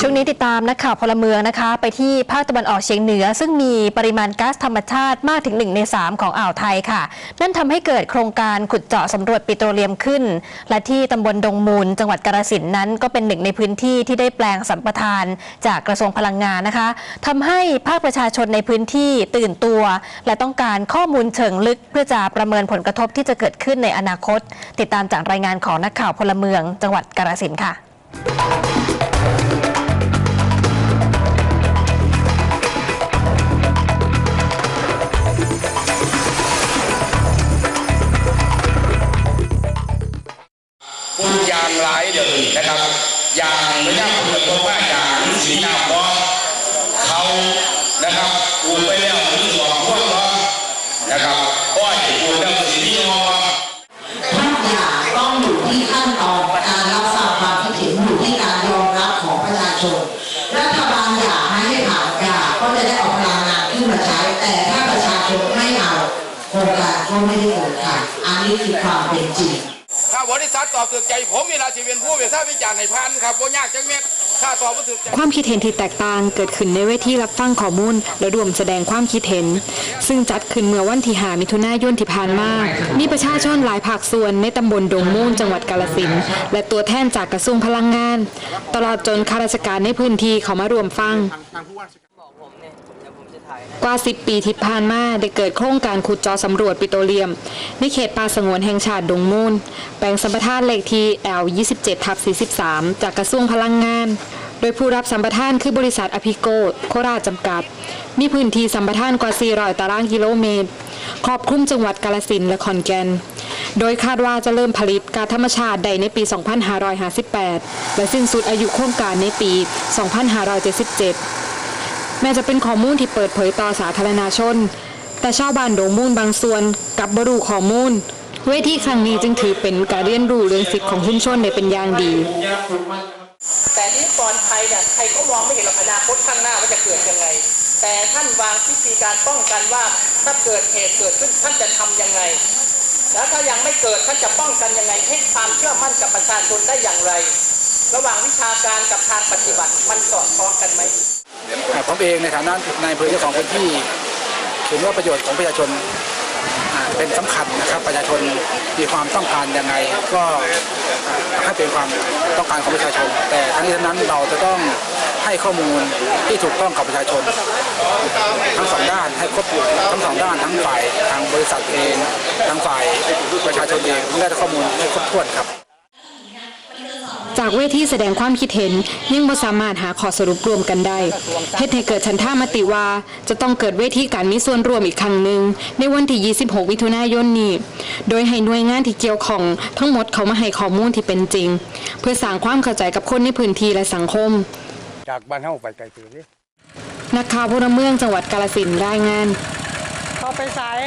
ช่วงนี้ติดตามนักข่าวพลเมืองนะคะ ไปที่ภาคตะวันออกเฉียงเหนือ ซึ่งมีปริมาณก๊าซธรรมชาติมากถึง 1 ใน 3 ของอ่าวไทยค่ะ นั่นทำให้เกิดโครงการขุดเจาะสำรวจปิโตรเลียมขึ้น และที่ตำบลดงมูล จังหวัดกาฬสินนั้นก็เป็นหนึ่งในพื้นที่ที่ได้แปลงสัมปทาน จากกระทรวงพลังงานนะคะทำให้ภาคประชาชนในพื้นที่ตื่นตัว และต้องการข้อมูลเชิงลึก เพื่อจะประเมินผลกระทบที่จะเกิดขึ้นในอนาคต ติดตามจากรายงานของนักข่าวพลเมือง จังหวัดกาฬสินค่ะ ปลูกยางหลายเดือนนะครับ อย่างไม่น่าเกิดเพราะว่าอย่างสีน้าเพราะเขานะครับปลูกไปแล้วถึงสองพวกเนาะนะครับก็จะปลูกแล้วสีที่งอทุกอย่างต้องอยู่ที่ขั้นตอนการรับฟังความคิดเห็นอยู่ที่การยอมรับของประชาชนรัฐบาลอยากให้ผ่านอยากก็จะได้เอาพลังงานขึ้นมาใช้ แต่ถ้าประชาชนไม่เอาโครงการก็ไม่ได้เกิดค่ะอันนี้คือความเป็นจริง บริษัทตอบถูกใจ ผมมีราชีเป็นผู้เป็นท่าวิจารณ์ในพันครับบ่ยากจังเม็ดถ้าตอบบ่ถูกใจความคิดเห็นที่แตกต่างเกิดขึ้นในเวทีรับฟังข้อมูลและรวมแสดงความคิดเห็น ซึ่งจัดขึ้นเมื่อวันที่5มิถุนายนที่ผ่านมามีประชาชนหลายภาคส่วนในตำบลดงมูลจังหวัดกาฬสินและตัวแทนจากกระทรวงพลังงาน ตลอดจนข้าราชการในพื้นที่เขามารวมฟัง กว่า 10 ปีที่ผ่านมาได้เกิดโครงการขุดเจาะสำรวจปิโตรเลียม ในเขตป่าสงวนแห่งชาติดงมูล แปลงสัมปทานเลขที่ L 27ทับ43 จากกระทรวงพลังงาน โดยผู้รับสัมปทานคือบริษัทอภิโกโคราชจำกัด มีพื้นที่สัมปทานกว่า 400 ตารางกิโลเมตร ครอบคลุมจังหวัดกาฬสินและขอนแก่นโดยคาดว่าจะเริ่มผลิตก๊าซธรรมชาติได้ในปี 2558 และสิ้นสุดอายุโครงการในปี 2577 แม้จะเป็นข้อมูลที่เปิดเผยต่อสาธารณชน แต่ชาวบ้านโดงมูลบางส่วนกลับบรูข้อมูล เวทีครั้งนี้จึงถือเป็นการเรียนรู้เรื่องสิทธิของชุมชนได้เป็นอย่างดี แต่ที่ปลอดภัยเนี่ยใครก็มองไม่เห็นหรอกอนาคตข้างหน้าว่าจะเกิดยังไง แต่ท่านวางวิธีการป้องกันว่าถ้าเกิดเหตุเกิดขึ้นท่านจะทำยังไง แล้วถ้ายังไม่เกิดท่านจะป้องกันยังไง ให้ความเชื่อมั่นกับประชาชนได้อย่างไร ระหว่างวิชาการกับทางปฏิบัติมันสอดคล้องกันไหม ผมเองในฐานะนายอำเภอเจ้าของพื้นที่เห็นว่าประโยชน์ของประชาชนเป็นสำคัญนะครับประชาชนมีความต้องการยังไงก็ให้เป็นความต้องการของประชาชน แต่ทั้งนี้ทั้งนั้นเราจะต้องให้ข้อมูลที่ถูกต้องกับประชาชน ทั้งสองด้านให้ครบทั้งสองด้านทั้งฝ่ายทางบริษัทเองทั้งฝ่ายประชาชนเองต้องได้ข้อมูลให้ครบถ้วนครับ จากเวทีแสดงความคิดเห็นยังบ่สามารถหาข้อสรุปรวมกันได้เฮ็ดให้เกิดชันท่ามติว่า จะต้องเกิดเวทีการมีส่วนร่วมอีกครั้งหนึ่งในวันที่ 26 มิถุนายนนี้ โดยให้หน่วยงานที่เกี่ยวข้องทั้งหมดเขามาให้ข้อมูลที่เป็นจริง เพื่อสร้างความเข้าใจกับคนในพื้นที่และสังคม จากบ้านเฮาไปไกลตัวนี้นักข่าวพลเมืองจังหวัดกาฬสินธุ์รายงานเขาไปสาย